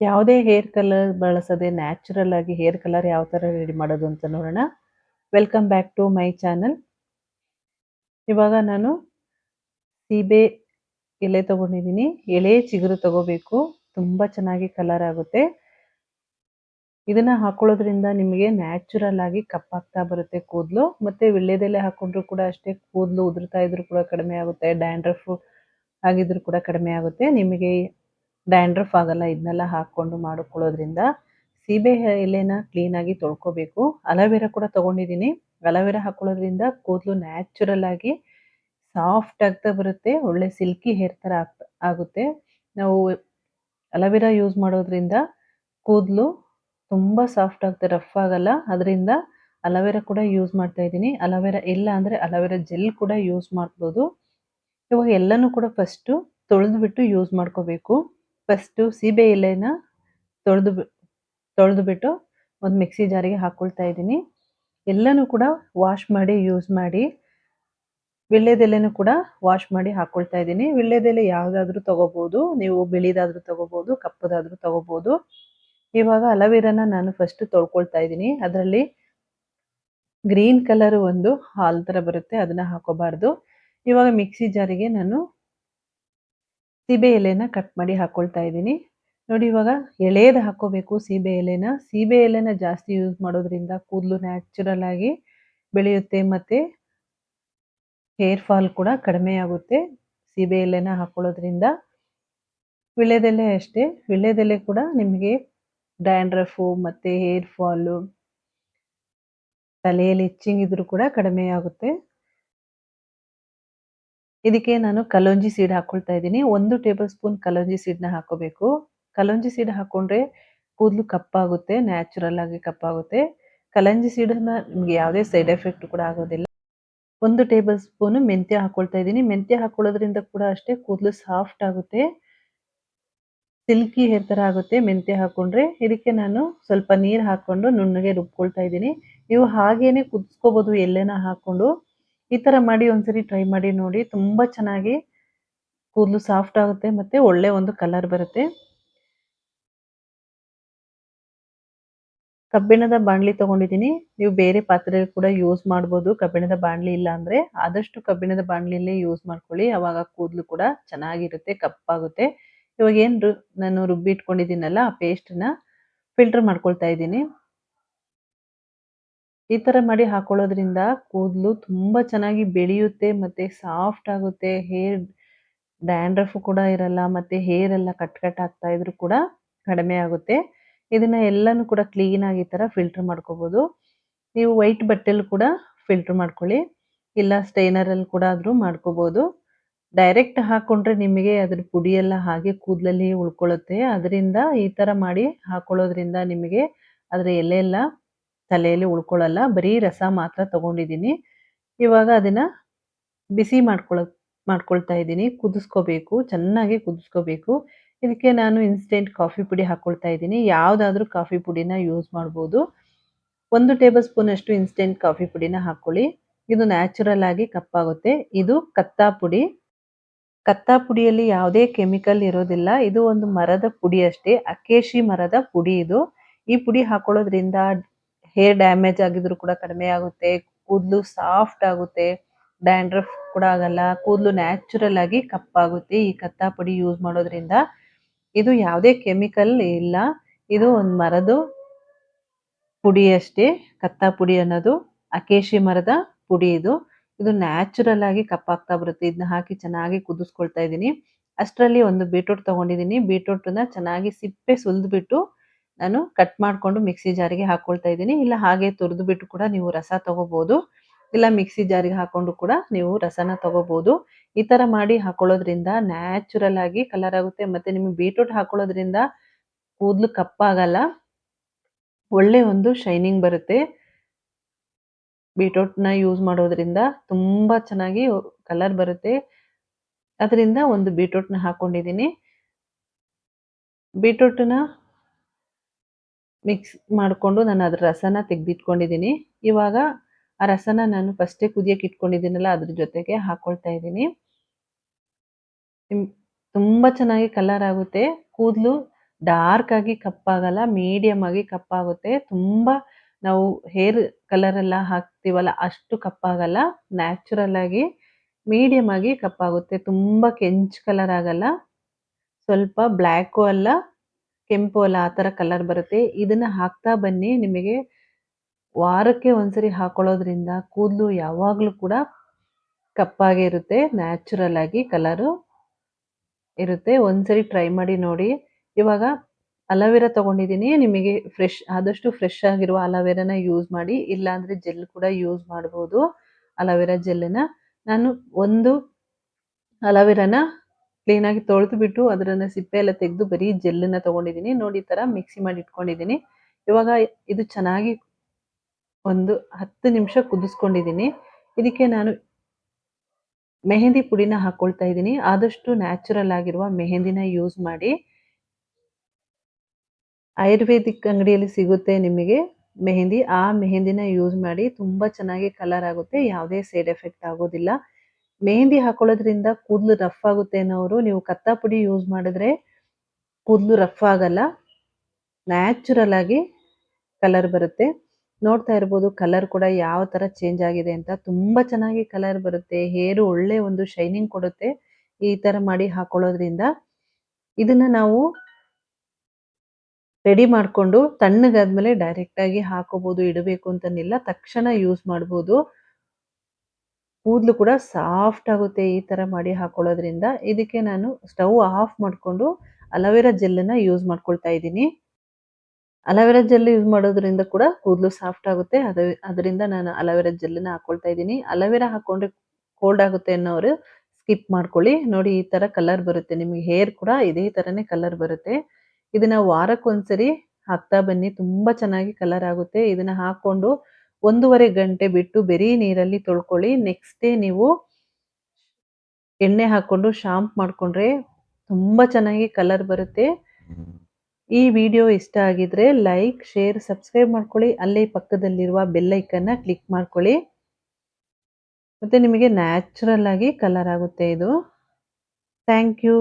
ಯಾವುದೇ hair colour ಬಳಸದೆ natural ಆಗಿ ಹೇರ್ ಕಲರ್ ಯಾವ ಥರ ರೆಡಿ ಮಾಡೋದು ಅಂತ ನೋಡೋಣ. Welcome back to my channel ಇವಾಗ ನಾನು ಸೀಬೆ ಎಲೆ ತಗೊಂಡಿದ್ದೀನಿ. ಎಲೆ ಚಿಗುರು ತಗೋಬೇಕು. ತುಂಬ ಚೆನ್ನಾಗಿ ಕಲರ್ ಆಗುತ್ತೆ. ಇದನ್ನ ಹಾಕೊಳ್ಳೋದ್ರಿಂದ ನಿಮಗೆ ನ್ಯಾಚುರಲ್ ಆಗಿ ಕಪ್ಪಾಗ್ತಾ ಬರುತ್ತೆ ಕೂದಲು. ಮತ್ತೆ ವಿಳ್ಯದೆಲೆ ಹಾಕೊಂಡ್ರು ಕೂಡ ಅಷ್ಟೇ ಕೂದಲು ಉದುರ್ತಾ ಇದ್ರು ಕೂಡ ಕಡಿಮೆ ಆಗುತ್ತೆ. ಡ್ಯಾಂಡ್ರಫ್ ಆಗಿದ್ರು ಕೂಡ ಕಡಿಮೆ ಆಗುತ್ತೆ. ನಿಮಗೆ ಡ್ಯಾಂಡ್ರಫ್ ಆಗಲ್ಲ ಇದನ್ನೆಲ್ಲ ಹಾಕ್ಕೊಂಡು ಮಾಡಿಕೊಳ್ಳೋದ್ರಿಂದ ಸೀಬೆ ಎಲೆನ ಕ್ಲೀನಾಗಿ ತೊಳ್ಕೊಬೇಕು. ಅಲೋವೆರಾ ಕೂಡ ತೊಗೊಂಡಿದ್ದೀನಿ ಅಲೋವೆರಾ ಹಾಕೊಳ್ಳೋದ್ರಿಂದ ಕೂದಲು ನ್ಯಾಚುರಲ್ ಆಗಿ ಸಾಫ್ಟ್ ಆಗ್ತಾ ಬರುತ್ತೆ, ಒಳ್ಳೆ ಸಿಲ್ಕಿ ಹೇರ್ ಥರ ಆಗ್ತಾ ಆಗುತ್ತೆ. ನಾವು ಅಲೋವೆರಾ ಯೂಸ್ ಮಾಡೋದ್ರಿಂದ ಕೂದಲು ತುಂಬ ಸಾಫ್ಟ್ ಆಗುತ್ತೆ ರಫ್ ಆಗಲ್ಲ. ಅದರಿಂದ ಅಲೋವೆರಾ ಕೂಡ ಯೂಸ್ ಮಾಡ್ತಾ ಇದ್ದೀನಿ. ಅಲೋವೆರಾ ಇಲ್ಲ ಅಂದರೆ ಅಲೋವೆರಾ ಜೆಲ್ ಕೂಡ ಯೂಸ್ ಮಾಡ್ಬೋದು. ಇವಾಗ ಎಲ್ಲನೂ ಕೂಡ ಫಸ್ಟು ತೊಳೆದ್ಬಿಟ್ಟು ಯೂಸ್ ಮಾಡ್ಕೋಬೇಕು. ಫಸ್ಟು ಸೀಬೆ ಎಲೆನ ತೊಳೆದು ತೊಳೆದು ಬಿಟ್ಟು ಒಂದು ಮಿಕ್ಸಿ ಜಾರಿಗೆ ಹಾಕ್ಕೊಳ್ತಾ ಇದ್ದೀನಿ. ಎಲ್ಲನೂ ಕೂಡ ವಾಶ್ ಮಾಡಿ ಯೂಸ್ ಮಾಡಿ. ವಿಳ್ಯದೆಲೆನೂ ಕೂಡ ವಾಶ್ ಮಾಡಿ ಹಾಕ್ಕೊಳ್ತಾ ಇದ್ದೀನಿ. ವಿಳ್ಯದೆಲೆ ಯಾವುದಾದ್ರೂ ತೊಗೋಬೋದು. ನೀವು ಬಿಳಿದಾದರೂ ತೊಗೋಬೋದು, ಕಪ್ಪದಾದ್ರೂ ತೊಗೋಬೋದು. ಇವಾಗ ಅಲವೀರನ ನಾನು ಫಸ್ಟ್ ತೊಳ್ಕೊಳ್ತಾ ಇದ್ದೀನಿ. ಅದರಲ್ಲಿ ಗ್ರೀನ್ ಕಲರ್ ಒಂದು ಹಾಲ್ ಥರ ಬರುತ್ತೆ. ಅದನ್ನ ಹಾಕೋಬಾರ್ದು. ಇವಾಗ ಮಿಕ್ಸಿ ಜಾರಿಗೆ ನಾನು ಸೀಬೆ ಎಲೆನ ಕಟ್ ಮಾಡಿ ಹಾಕೊಳ್ತಾ ಇದ್ದೀನಿ. ನೋಡಿ ಇವಾಗ ಎಳೆದು ಹಾಕೋಬೇಕು ಸೀಬೆ ಎಲೆನ. ಸೀಬೆ ಎಲೆನ ಜಾಸ್ತಿ ಯೂಸ್ ಮಾಡೋದ್ರಿಂದ ಕೂದಲು ನ್ಯಾಚುರಲ್ ಆಗಿ ಬೆಳೆಯುತ್ತೆ ಮತ್ತು ಹೇರ್ ಫಾಲ್ ಕೂಡ ಕಡಿಮೆ ಆಗುತ್ತೆ ಸೀಬೆ ಎಲೆನ ಹಾಕೊಳ್ಳೋದ್ರಿಂದ. ವಿಳ್ಯದೆಲೆ ಅಷ್ಟೇ. ವಿಳ್ಯದೆಲೆ ಕೂಡ ನಿಮಗೆ ಡ್ಯಾಂಡ್ರಫು ಮತ್ತು ಹೇರ್ ಫಾಲು ತಲೆಯಲ್ಲಿ ಇಚ್ಚಿಂಗ್ ಇದ್ರೂ ಕೂಡ ಕಡಿಮೆ ಆಗುತ್ತೆ. ಇದಕ್ಕೆ ನಾನು ಕಲೋಂಜಿ ಸೀಡ್ ಹಾಕೊಳ್ತಾ ಇದ್ದೀನಿ. ಒಂದು ಟೇಬಲ್ ಸ್ಪೂನ್ ಕಲೋಂಜಿ ಸೀಡ್ನ ಹಾಕೋಬೇಕು. ಕಲೋಂಜಿ ಸೀಡ್ ಹಾಕೊಂಡ್ರೆ ಕೂದಲು ಕಪ್ಪಾಗುತ್ತೆ, ನ್ಯಾಚುರಲ್ ಆಗಿ ಕಪ್ಪಾಗುತ್ತೆ. ಕಲಂಜಿ ಸೀಡನ್ನ ನಿಮ್ಗೆ ಯಾವುದೇ ಸೈಡ್ ಎಫೆಕ್ಟ್ ಕೂಡ ಆಗೋದಿಲ್ಲ. ಒಂದು ಟೇಬಲ್ ಸ್ಪೂನ್ ಮೆಂತ್ಯ ಹಾಕೊಳ್ತಾ ಇದ್ದೀನಿ. ಮೆಂತ್ಯ ಹಾಕೊಳ್ಳೋದ್ರಿಂದ ಕೂಡ ಅಷ್ಟೇ ಕೂದಲು ಸಾಫ್ಟ್ ಆಗುತ್ತೆ. ಸಿಲ್ಕಿ ಹೇರ್ ಥರ ಆಗುತ್ತೆ ಮೆಂತ್ಯ ಹಾಕೊಂಡ್ರೆ. ಇದಕ್ಕೆ ನಾನು ಸ್ವಲ್ಪ ನೀರು ಹಾಕೊಂಡು ನುಣ್ಣಗೆ ರುಬ್ಕೊಳ್ತಾ ಇದ್ದೀನಿ. ನೀವು ಹಾಗೇನೆ ಕುದಿಸ್ಕೋಬೋದು ಎಲ್ಲೇನ ಹಾಕೊಂಡು. ಈ ಥರ ಮಾಡಿ ಒಂದ್ಸರಿ ಟ್ರೈ ಮಾಡಿ ನೋಡಿ. ತುಂಬ ಚೆನ್ನಾಗಿ ಕೂದಲು ಸಾಫ್ಟ್ ಆಗುತ್ತೆ ಮತ್ತೆ ಒಳ್ಳೆ ಒಂದು ಕಲರ್ ಬರುತ್ತೆ. ಕಬ್ಬಿಣದ ಬಾಣಲಿ ತಗೊಂಡಿದ್ದೀನಿ. ನೀವು ಬೇರೆ ಪಾತ್ರೆ ಕೂಡ ಯೂಸ್ ಮಾಡ್ಬೋದು. ಕಬ್ಬಿಣದ ಬಾಣಲಿ ಇಲ್ಲ ಅಂದರೆ ಆದಷ್ಟು ಕಬ್ಬಿಣದ ಬಾಣಲಿಯಲ್ಲೇ ಯೂಸ್ ಮಾಡ್ಕೊಳ್ಳಿ. ಅವಾಗ ಕೂದಲು ಕೂಡ ಚೆನ್ನಾಗಿರುತ್ತೆ, ಕಪ್ಪಾಗುತ್ತೆ. ಇವಾಗ ಏನು ನಾನು ರುಬ್ಬಿ ಇಟ್ಕೊಂಡಿದ್ದೀನಲ್ಲ ಆ ಪೇಸ್ಟನ್ನ ಫಿಲ್ಟರ್ ಮಾಡ್ಕೊಳ್ತಾ ಇದ್ದೀನಿ. ಈ ತರ ಮಾಡಿ ಹಾಕೊಳ್ಳೋದ್ರಿಂದ ಕೂದಲು ತುಂಬಾ ಚೆನ್ನಾಗಿ ಬೆಳೆಯುತ್ತೆ, ಮತ್ತೆ ಸಾಫ್ಟ್ ಆಗುತ್ತೆ. ಹೇರ್ ಡ್ಯಾಂಡ್ರಫ್ ಕೂಡ ಇರಲ್ಲ, ಮತ್ತೆ ಹೇರ್ ಎಲ್ಲ ಕಟ್ ಕಟ್ ಆಗ್ತಾ ಇದ್ರು ಕೂಡ ಕಡಿಮೆ ಆಗುತ್ತೆ. ಇದನ್ನ ಎಲ್ಲಾನು ಕೂಡ ಕ್ಲೀನ್ ಆಗಿ ಈ ತರ ಫಿಲ್ಟರ್ ಮಾಡ್ಕೋಬಹುದು ನೀವು ವೈಟ್ ಬಟ್ಟೆಲ್ ಕೂಡ ಫಿಲ್ಟರ್ ಮಾಡ್ಕೊಳ್ಳಿ. ಇಲ್ಲ ಸ್ಟೈನರ್ ಅಲ್ಲಿ ಕೂಡ ಆದ್ರೂ ಮಾಡ್ಕೋಬಹುದು ಡೈರೆಕ್ಟ್ ಹಾಕೊಂಡ್ರೆ ನಿಮಗೆ ಅದ್ರ ಪುಡಿ ಎಲ್ಲ ಹಾಗೆ ಕೂದಲಲ್ಲಿ ಉಳ್ಕೊಳ್ಳುತ್ತೆ ಅದರಿಂದ ಈ ತರ ಮಾಡಿ ಹಾಕೊಳ್ಳೋದ್ರಿಂದ ನಿಮಗೆ ಅದ್ರ ಎಲೆ ಎಲ್ಲ ತಲೆಯಲ್ಲಿ ಉಳ್ಕೊಳ್ಳಲ್ಲ, ಬರೀ ರಸ ಮಾತ್ರ ತಗೊಂಡಿದ್ದೀನಿ. ಇವಾಗ ಅದನ್ನ ಬಿಸಿ ಮಾಡ್ಕೊಳ, ಮಾಡ್ಕೊಳ್ತಾ ಇದ್ದೀನಿ. ಕುದಿಸ್ಕೋಬೇಕು, ಚೆನ್ನಾಗಿ ಕುದಿಸ್ಕೋಬೇಕು. ಇದಕ್ಕೆ ನಾನು ಇನ್ಸ್ಟೆಂಟ್ ಕಾಫಿ ಪುಡಿ ಹಾಕ್ಕೊಳ್ತಾ ಇದ್ದೀನಿ. ಯಾವುದಾದ್ರೂ ಕಾಫಿ ಪುಡಿನ ಯೂಸ್ ಮಾಡ್ಬೋದು. ಒಂದು ಟೇಬಲ್ ಸ್ಪೂನ್ ಅಷ್ಟು ಇನ್ಸ್ಟೆಂಟ್ ಕಾಫಿ ಪುಡಿನ ಹಾಕ್ಕೊಳ್ಳಿ ಇದು ನ್ಯಾಚುರಲ್ ಆಗಿ ಕಪ್ಪಾಗುತ್ತೆ. ಇದು ಕತ್ತಾ ಪುಡಿ. ಕತ್ತಾ ಪುಡಿಯಲ್ಲಿ ಯಾವುದೇ ಕೆಮಿಕಲ್ ಇರೋದಿಲ್ಲ. ಇದು ಒಂದು ಮರದ ಪುಡಿ ಅಷ್ಟೇ. ಅಕೇಶಿ ಮರದ ಪುಡಿ ಇದು. ಈ ಪುಡಿ ಹಾಕೊಳ್ಳೋದ್ರಿಂದ ಹೇರ್ ಡ್ಯಾಮೇಜ್ ಆಗಿದ್ರು ಕೂಡ ಕಡಿಮೆ ಆಗುತ್ತೆ, ಕೂದಲು ಸಾಫ್ಟ್ ಆಗುತ್ತೆ ಡ್ಯಾಂಡ್ರಫ್ ಕೂಡ ಆಗಲ್ಲ, ಕೂದಲು ನ್ಯಾಚುರಲ್ ಆಗಿ ಕಪ್ಪಾಗುತ್ತೆ. ಈ ಕತ್ತಾ ಪುಡಿ ಯೂಸ್ ಮಾಡೋದ್ರಿಂದ ಇದು ಯಾವುದೇ ಕೆಮಿಕಲ್ ಇಲ್ಲ, ಇದು ಒಂದು ಮರದ ಪುಡಿ ಅಷ್ಟೇ, ಕತ್ತಾ ಪುಡಿ ಅನ್ನೋದು ಅಕೇಶಿ ಮರದ ಪುಡಿ ಇದು. ಇದು ನ್ಯಾಚುರಲ್ ಆಗಿ ಕಪ್ಪಾಗ್ತಾ ಬರುತ್ತೆ. ಇದನ್ನ ಹಾಕಿ ಚೆನ್ನಾಗಿ ಕುದಿಸ್ಕೊಳ್ತಾ ಇದ್ದೀನಿ. ಅಷ್ಟರಲ್ಲಿ ಒಂದು ಬೀಟ್ರೂಟ್ ತಗೊಂಡಿದ್ದೀನಿ. ಬೀಟ್ರೂಟ್ನ ಚೆನ್ನಾಗಿ ಸಿಪ್ಪೆ ಸುಲಿದ್ಬಿಟ್ಟು ನಾನು ಕಟ್ ಮಾಡಿಕೊಂಡು ಮಿಕ್ಸಿ ಜಾರಿಗೆ ಹಾಕೊಳ್ತಾ ಇದ್ದೀನಿ. ಇಲ್ಲ ಹಾಗೆ ತುರಿದು ಬಿಟ್ಟು ಕೂಡ ನೀವು ರಸ ತಗೋಬಹುದು ಇಲ್ಲ ಮಿಕ್ಸಿ ಜಾರಿಗೆ ಹಾಕೊಂಡು ಕೂಡ ನೀವು ರಸನ ತಗೋಬಹುದು ಈ ತರ ಮಾಡಿ ಹಾಕೊಳ್ಳೋದ್ರಿಂದ ನ್ಯಾಚುರಲ್ ಆಗಿ ಕಲರ್ ಆಗುತ್ತೆ. ಮತ್ತೆ ನಿಮಗೆ ಬೀಟ್ರೂಟ್ ಹಾಕೊಳ್ಳೋದ್ರಿಂದ ಕೂದಲು ಕಪ್ಪಾಗಲ್ಲ ಒಳ್ಳೆ ಒಂದು ಶೈನಿಂಗ್ ಬರುತ್ತೆ. ಬೀಟ್ರೂಟ್ನ ಯೂಸ್ ಮಾಡೋದ್ರಿಂದ ತುಂಬಾ ಚೆನ್ನಾಗಿ ಕಲರ್ ಬರುತ್ತೆ. ಅದರಿಂದ ಒಂದು ಬೀಟ್ರೂಟ್ನ ಹಾಕೊಂಡಿದ್ದೀನಿ. ಬೀಟ್ರೂಟ್ನ ಮಿಕ್ಸ್ ಮಾಡಿಕೊಂಡು ನಾನು ಅದ್ರ ರಸನ ತೆಗೆದಿಟ್ಕೊಂಡಿದ್ದೀನಿ. ಇವಾಗ ಆ ರಸನ ನಾನು ಫಸ್ಟೇ ಕುದಿಯಕ್ಕೆ ಇಟ್ಕೊಂಡಿದ್ದೀನಲ್ಲ, ಅದ್ರ ಜೊತೆಗೆ ಹಾಕ್ಕೊಳ್ತಾ ಇದ್ದೀನಿ. ತುಂಬ ಚೆನ್ನಾಗಿ ಕಲರ್ ಆಗುತ್ತೆ. ಕೂದಲು ಡಾರ್ಕ್ ಆಗಿ ಕಪ್ಪಾಗಲ್ಲ ಮೀಡಿಯಮ್ ಆಗಿ ಕಪ್ಪಾಗುತ್ತೆ ತುಂಬ ನಾವು ಹೇರ್ ಕಲರ್ ಎಲ್ಲ ಹಾಕ್ತೀವಲ್ಲ, ಅಷ್ಟು ಕಪ್ಪಾಗಲ್ಲ ನ್ಯಾಚುರಲ್ ಆಗಿ ಮೀಡಿಯಮ್ ಆಗಿ ಕಪ್ಪಾಗುತ್ತೆ ತುಂಬ ಕೆಂಚ್ ಕಲರ್ ಆಗಲ್ಲ. ಸ್ವಲ್ಪ ಬ್ಲ್ಯಾಕು ಅಲ್ಲ. ಕೆಂಪು ಅಲ್ಲ, ಆ ಥರ ಕಲರ್ ಬರುತ್ತೆ. ಇದನ್ನ ಹಾಕ್ತಾ ಬನ್ನಿ. ನಿಮಗೆ ವಾರಕ್ಕೆ ಒಂದ್ಸರಿ ಹಾಕೊಳ್ಳೋದ್ರಿಂದ ಕೂದಲು ಯಾವಾಗಲೂ ಕೂಡ ಕಪ್ಪಾಗಿ ಇರುತ್ತೆ. ನ್ಯಾಚುರಲ್ ಆಗಿ ಕಲರು ಇರುತ್ತೆ. ಒಂದ್ಸರಿ ಟ್ರೈ ಮಾಡಿ ನೋಡಿ. ಇವಾಗ ಅಲೋವೆರಾ ತಗೊಂಡಿದ್ದೀನಿ. ನಿಮಗೆ ಫ್ರೆಶ್ ಆದಷ್ಟು ಫ್ರೆಶ್ ಆಗಿರುವ ಅಲೋವೆರಾನ ಯೂಸ್ ಮಾಡಿ. ಇಲ್ಲಾಂದರೆ ಜೆಲ್ ಕೂಡ ಯೂಸ್ ಮಾಡ್ಬೋದು. ಅಲೋವೆರಾ ಜೆಲ್ಲನ್ನು ನಾನು ಒಂದು ಅಲೋವೆರಾನ ಕ್ಲೀನಾಗಿ ತೊಳೆದು ಬಿಟ್ಟು ಅದರನ್ನ ಸಿಪ್ಪೆ ಎಲ್ಲ ತೆಗೆದು ಬರೀ ಜೆಲ್ಲನ್ನ ತಗೊಂಡಿದ್ದೀನಿ ನೋಡಿ ತರ ಮಿಕ್ಸಿ ಮಾಡಿ ಇಟ್ಕೊಂಡಿದ್ದೀನಿ ಇವಾಗ ಇದು ಚೆನ್ನಾಗಿ ಒಂದು ಹತ್ತು ನಿಮಿಷ ಕುದಿಸ್ಕೊಂಡಿದ್ದೀನಿ ಇದಕ್ಕೆ ನಾನು ಮೆಹಂದಿ ಪುಡಿನ ಹಾಕೊಳ್ತಾ ಇದ್ದೀನಿ ಆದಷ್ಟು ನ್ಯಾಚುರಲ್ ಆಗಿರುವ ಮೆಹಂದಿನ ಯೂಸ್ ಮಾಡಿ. ಆಯುರ್ವೇದಿಕ್ ಅಂಗಡಿಯಲ್ಲಿ ಸಿಗುತ್ತೆ ನಿಮಗೆ ಮೆಹಂದಿ. ಆ ಮೆಹಂದಿನ ಯೂಸ್ ಮಾಡಿ ತುಂಬಾ ಚೆನ್ನಾಗಿ ಕಲರ್ ಆಗುತ್ತೆ. ಯಾವುದೇ ಸೈಡ್ ಎಫೆಕ್ಟ್ ಆಗೋದಿಲ್ಲ. ಮೆಹಂದಿ ಹಾಕೊಳ್ಳೋದ್ರಿಂದ ಕೂದಲು ರಫ್ ಆಗುತ್ತೆ ಅನ್ನೋರು ನೀವು ಕತ್ತಾ ಪುಡಿ ಯೂಸ್ ಮಾಡಿದ್ರೆ ಕೂದಲು ರಫ್ ಆಗಲ್ಲ. ನ್ಯಾಚುರಲ್ ಆಗಿ ಕಲರ್ ಬರುತ್ತೆ. ನೋಡ್ತಾ ಇರ್ಬೋದು ಕಲರ್ ಕೂಡ ಯಾವ ತರ ಚೇಂಜ್ ಆಗಿದೆ ಅಂತ. ತುಂಬಾ ಚೆನ್ನಾಗಿ ಕಲರ್ ಬರುತ್ತೆ. ಹೇರು ಒಳ್ಳೆ ಒಂದು ಶೈನಿಂಗ್ ಕೊಡುತ್ತೆ. ಈ ತರ ಮಾಡಿ ಹಾಕೊಳ್ಳೋದ್ರಿಂದ ಇದನ್ನ ನಾವು ರೆಡಿ ಮಾಡಿಕೊಂಡು ತಣ್ಣಗಾದ್ಮೇಲೆ ಡೈರೆಕ್ಟ್ ಆಗಿ ಹಾಕೋಬಹುದು ಇಡಬೇಕು ಅಂತನಿಲ್ಲ ತಕ್ಷಣ ಯೂಸ್ ಮಾಡ್ಬೋದು. ಕೂದಲು ಕೂಡ ಸಾಫ್ಟ್ ಆಗುತ್ತೆ ಈ ತರ ಮಾಡಿ ಹಾಕೊಳ್ಳೋದ್ರಿಂದ. ಇದಕ್ಕೆ ನಾನು ಸ್ಟವ್ ಆಫ್ ಮಾಡಿಕೊಂಡು ಅಲೋವೆರಾ ಜೆಲ್ಲನ್ನು ಯೂಸ್ ಮಾಡ್ಕೊಳ್ತಾ ಇದ್ದೀನಿ. ಅಲೋವೆರಾ ಜೆಲ್ ಯೂಸ್ ಮಾಡೋದ್ರಿಂದ ಕೂಡ ಕೂದಲು ಸಾಫ್ಟ್ ಆಗುತ್ತೆ. ಅದು, ಅದರಿಂದ ನಾನು ಅಲೋವೆರಾ ಜೆಲ್ಲನ್ನ ಹಾಕೊಳ್ತಾ ಇದ್ದೀನಿ. ಅಲೋವೆರಾ ಹಾಕೊಂಡ್ರೆ ಕೋಲ್ಡ್ ಆಗುತ್ತೆ ಅನ್ನೋರು ಸ್ಕಿಪ್ ಮಾಡ್ಕೊಳ್ಳಿ. ನೋಡಿ ಈ ತರ ಕಲರ್ ಬರುತ್ತೆ. ನಿಮಗೆ ಹೇರ್ ಕೂಡ ಇದೇ ತರನೇ ಕಲರ್ ಬರುತ್ತೆ. ಇದನ್ನ ವಾರಕ್ಕೊಂದ್ಸರಿ ಹಾಕ್ತಾ ಬನ್ನಿ. ತುಂಬಾ ಚೆನ್ನಾಗಿ ಕಲರ್ ಆಗುತ್ತೆ. ಇದನ್ನ ಹಾಕೊಂಡು ಒಂದೂವರೆ ಗಂಟೆ ಬಿಟ್ಟು ಬರೀ ನೀರಲ್ಲಿ ತೊಳ್ಕೊಳ್ಳಿ. ನೆಕ್ಸ್ಟ್ ಡೇ ನೀವು ಎಣ್ಣೆ ಹಾಕೊಂಡು ಶಾಂಪ್ ಮಾಡಿಕೊಂಡ್ರೆ ತುಂಬ ಚೆನ್ನಾಗಿ ಕಲರ್ ಬರುತ್ತೆ. ಈ ವಿಡಿಯೋ ಇಷ್ಟ ಆಗಿದ್ರೆ ಲೈಕ್ ಶೇರ್ ಸಬ್ಸ್ಕ್ರೈಬ್ ಮಾಡ್ಕೊಳ್ಳಿ. ಅಲ್ಲೇ ಪಕ್ಕದಲ್ಲಿರುವ ಬೆಲ್ಲೈಕನ್ನ ಕ್ಲಿಕ್ ಮಾಡ್ಕೊಳ್ಳಿ. ಮತ್ತೆ ನಿಮಗೆ ನ್ಯಾಚುರಲ್ ಆಗಿ ಕಲರ್ ಆಗುತ್ತೆ ಇದು. Thank you